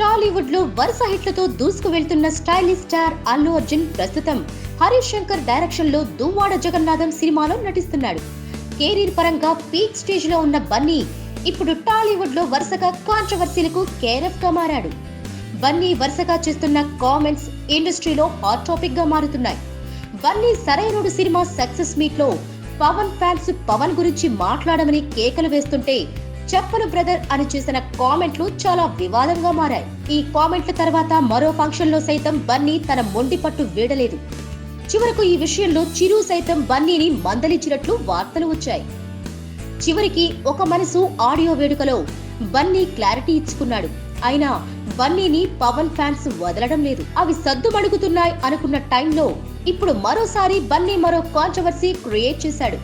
టాలీవుడ్లో వరుస హిట్లతో దూసుకు వెళ్తున్న స్టైలిష్ స్టార్ అల్లు అర్జున్ ప్రస్తుతం హరీష్ శంకర్ డైరెక్షన్లో దువ్వాడ జగన్నాథం సినిమాలో నటిస్తున్నాడు. కెరీర్ పరంగా పీక్ స్టేజ్లో ఉన్న బన్నీ ఇప్పుడు టాలీవుడ్లో వరుసగా కాంట్రవర్సీలకు కేరఫ్గా మారాడు. బన్నీ వరుసగా చేస్తున్న కామెంట్స్ ఇండస్ట్రీలో హాట్ టాపిక్గా మారుతున్నాయి. బన్నీ సరైనడు సినిమా సక్సెస్ మీట్లో పవన్ ఫ్యాన్స్ పవన్ గురించి మాట్లాడమని కేకలు వేస్తుంటే చెప్పను బ్రదర్ అని చేసిన కామెంట్లు చాలా వివాదంగా మారాయి. ఈ కామెంట్ల తర్వాత మరో ఫంక్షన్లో సైతం బన్నీ తన మొండి పట్టు వీడలేదు. చివరకు ఈ విషయంలో చిరు సైతం బన్నీని మందలించినట్లు వార్తలు వచ్చాయి. చివరికి ఒక మనసు ఆడియో వేడుకలో బన్నీ క్లారిటీ ఇచ్చుకున్నాడు. అయినా బన్నీని పవన్ ఫ్యాన్స్ వదలడం లేదు. అవి సద్దుమడుగుతున్నాయి అనుకున్న టైంలో ఇప్పుడు మరోసారి బన్నీ మరో కాంట్రవర్సీ క్రియేట్ చేశాడు.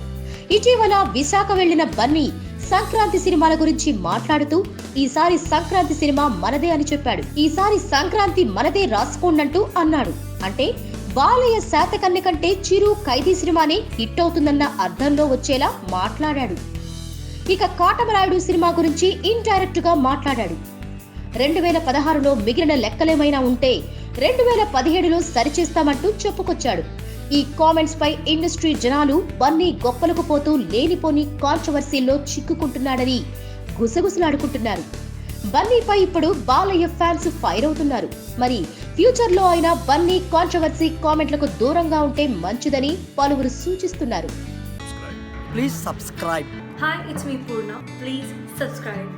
ఇటీవల విశాఖ వెళ్ళిన బన్నీ సంక్రాంతి సినిమాల గురించి మాట్లాడుతూ ఈసారి సంక్రాంతి సినిమా మనదే అని చెప్పాడు. ఈసారి సంక్రాంతి మనదే రాసుకోండంటూ అన్నాడు. అంటే బాలయ్య శాతకన్య కంటే చిరు ఖైదీ సినిమానే హిట్ అవుతుందన్న అర్థంలో వచ్చేలా మాట్లాడాడు. ఇక కాటమరాయుడు సినిమా గురించి ఇండైరెక్ట్గా మాట్లాడాడు. రెండు వేల పదహారులో మిగిలిన లెక్కలేమైనా ఉంటే రెండు వేల పదిహేడులో సరిచేస్తామంటూ చెప్పుకొచ్చాడు. ఈ కామెంట్స్ పై ఇండస్ట్రీ జనాలు బన్నీ గొప్పలకు పోతూ లేనిపోని కాంట్రవర్సీల్లో చిక్కుకుంటున్నాడని గుసగుసలాడుకుంటున్నారు బన్నీపై ఇప్పుడు బాలయ్య ఫ్యాన్స్ ఫైర్ అవుతున్నారు మరి ఫ్యూచర్లో అయినా బన్నీ కాంట్రవర్సీ కామెంట్లకు దూరంగా ఉంటే మంచిదని పలువురు సూచిస్తున్నారు Please subscribe. Hi, it's me Purna. Please subscribe.